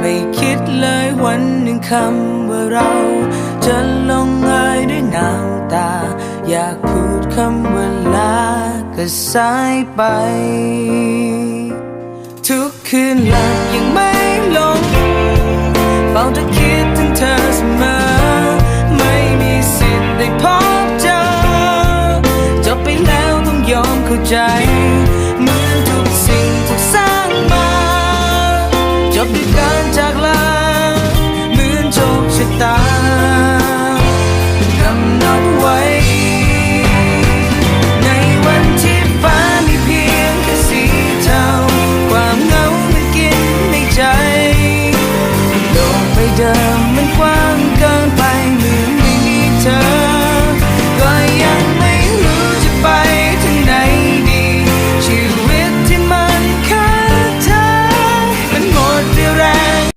ไม่คิดเลยวันหนึ่งคำว่าเรา จะลงเอยด้วยน้ำตา อยากพูดคำว่าลากระสายไป ทุกคืนหลับยังไม่ลงเฝ้าจะคิดถึงเธอเสมอ ไม่มีสิทธิ์ได้พบเจอจบไปแล้วต้องยอมเข้าใจ เหมือนทุกสิ คว更白